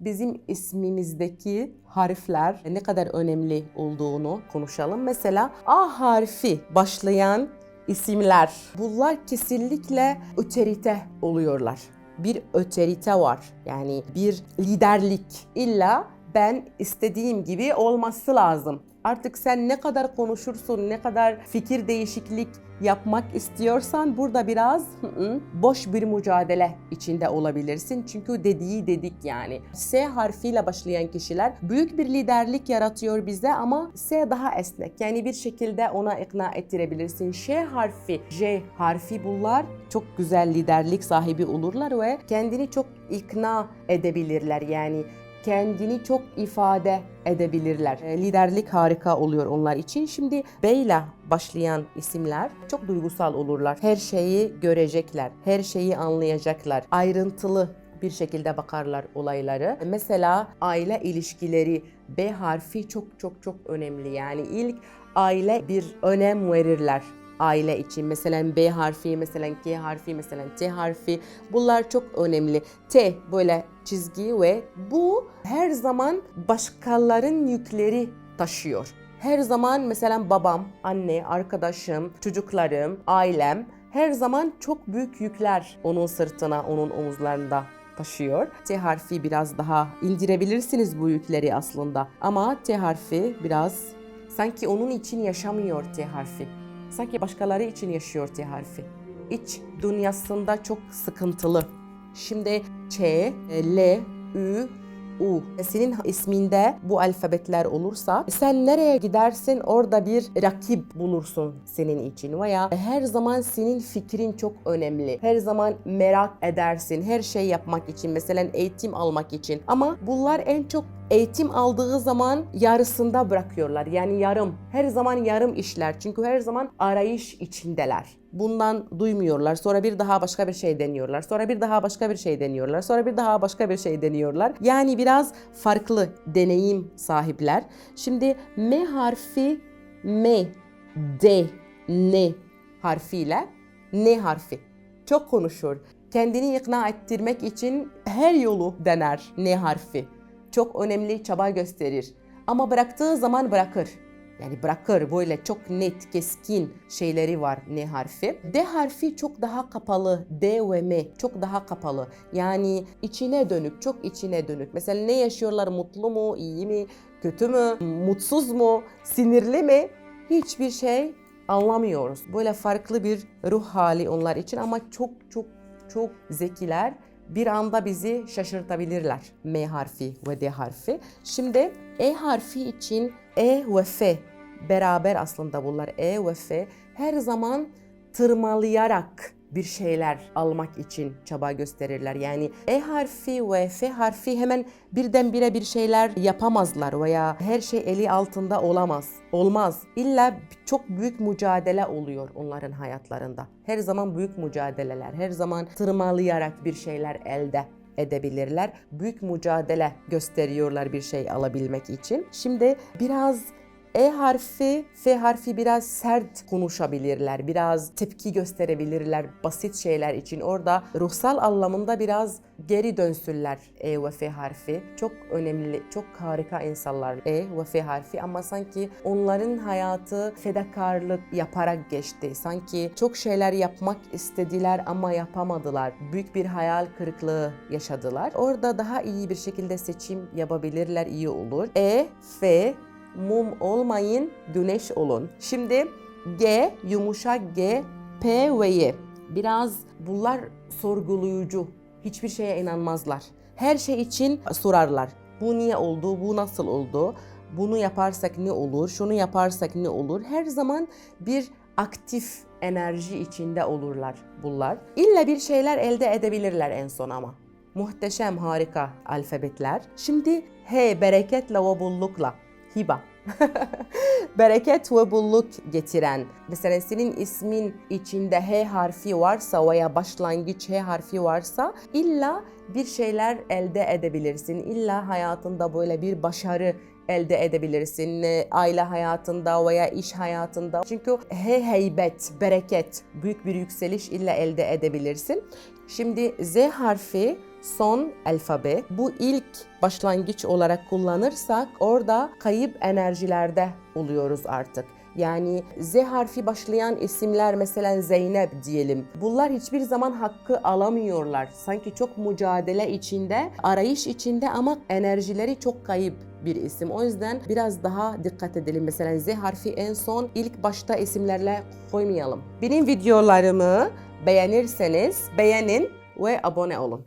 bizim ismimizdeki harfler ne kadar önemli olduğunu konuşalım. Mesela A harfi başlayan isimler. Bunlar kesinlikle otorite oluyorlar. Bir otorite var. Yani bir liderlik. İlla ben istediğim gibi olması lazım. Artık sen ne kadar konuşursun, ne kadar fikir değişiklik yapmak istiyorsan burada biraz boş bir mücadele içinde olabilirsin. Çünkü dediği dedik yani. S harfiyle başlayan kişiler büyük bir liderlik yaratıyor bize ama S daha esnek. Yani bir şekilde ona ikna ettirebilirsin. Ş harfi, J harfi bunlar çok güzel liderlik sahibi olurlar ve kendini çok ikna edebilirler. Yani kendini çok ifade edebilirler. E, Liderlik harika oluyor onlar için. Şimdi B ile başlayan isimler çok duygusal olurlar. Her şeyi görecekler, her şeyi anlayacaklar. Ayrıntılı bir şekilde bakarlar olayları. Mesela aile ilişkileri B harfi çok çok çok önemli. Yani ilk aile bir önem verirler aile için. Mesela B harfi, mesela K harfi, mesela T harfi. Bunlar çok önemli. T böyle çizgi ve bu her zaman başkalarının yükleri taşıyor. Her zaman mesela babam, anne, arkadaşım, çocuklarım, ailem her zaman çok büyük yükler onun sırtına, onun omuzlarında taşıyor. T harfi biraz daha indirebilirsiniz bu yükleri aslında. Ama T harfi biraz sanki onun için yaşamıyor T harfi. Sanki başkaları için yaşıyor T harfi. İç dünyasında çok sıkıntılı. Şimdi Ç, L, Ü, U. Senin isminde bu alfabetler olursa sen nereye gidersin orada bir rakip bulursun senin için veya her zaman senin fikrin çok önemli. Her zaman merak edersin her şey yapmak için mesela eğitim almak için ama bunlar en çok eğitim aldığı zaman yarısında bırakıyorlar. Yani yarım. Her zaman yarım işler. Çünkü her zaman arayış içindeler. Bundan duymuyorlar. Sonra bir daha başka bir şey deniyorlar. Sonra bir daha başka bir şey deniyorlar. Sonra bir daha başka bir şey deniyorlar. Yani biraz farklı deneyim sahipler. Şimdi M harfi M, D, N harfiyle N harfi. Çok konuşur. Kendini ikna ettirmek için her yolu dener N harfi çok önemli çaba gösterir. Ama bıraktığı zaman bırakır. Yani bırakır böyle çok net, keskin şeyleri var N harfi. D harfi çok daha kapalı. D ve M çok daha kapalı. Yani içine dönük, çok içine dönük. Mesela ne yaşıyorlar? Mutlu mu, iyi mi, kötü mü, mutsuz mu, sinirli mi? Hiçbir şey anlamıyoruz. Böyle farklı bir ruh hali onlar için ama çok çok çok zekiler bir anda bizi şaşırtabilirler. M harfi ve D harfi. Şimdi E harfi için E ve F beraber aslında bunlar E ve F her zaman tırmalayarak bir şeyler almak için çaba gösterirler. Yani E harfi ve F harfi hemen birdenbire bir şeyler yapamazlar veya her şey eli altında olamaz. Olmaz. İlla çok büyük mücadele oluyor onların hayatlarında. Her zaman büyük mücadeleler, her zaman tırmalayarak bir şeyler elde edebilirler. Büyük mücadele gösteriyorlar bir şey alabilmek için. Şimdi biraz e harfi, F harfi biraz sert konuşabilirler, biraz tepki gösterebilirler basit şeyler için. Orada ruhsal anlamında biraz geri dönsünler E ve F harfi. Çok önemli, çok harika insanlar E ve F harfi ama sanki onların hayatı fedakarlık yaparak geçti. Sanki çok şeyler yapmak istediler ama yapamadılar. Büyük bir hayal kırıklığı yaşadılar. Orada daha iyi bir şekilde seçim yapabilirler, iyi olur. E, F, mum olmayın, güneş olun. Şimdi G, yumuşak G, P ve Y. Biraz bunlar sorgulayıcı. Hiçbir şeye inanmazlar. Her şey için sorarlar. Bu niye oldu, bu nasıl oldu, bunu yaparsak ne olur, şunu yaparsak ne olur. Her zaman bir aktif enerji içinde olurlar bunlar. İlla bir şeyler elde edebilirler en son ama. Muhteşem, harika alfabetler. Şimdi H bereketle ve bollukla hiba. Bereket ve bolluk getiren. Mesela senin ismin içinde H harfi varsa veya başlangıç H harfi varsa illa bir şeyler elde edebilirsin. İlla hayatında böyle bir başarı elde edebilirsin. Aile hayatında veya iş hayatında. Çünkü he heybet, bereket, büyük bir yükseliş illa elde edebilirsin. Şimdi Z harfi son alfabe. Bu ilk başlangıç olarak kullanırsak orada kayıp enerjilerde oluyoruz artık. Yani Z harfi başlayan isimler mesela Zeynep diyelim. Bunlar hiçbir zaman hakkı alamıyorlar. Sanki çok mücadele içinde, arayış içinde ama enerjileri çok kayıp bir isim. O yüzden biraz daha dikkat edelim. Mesela Z harfi en son ilk başta isimlerle koymayalım. Benim videolarımı beğenirseniz beğenin ve abone olun.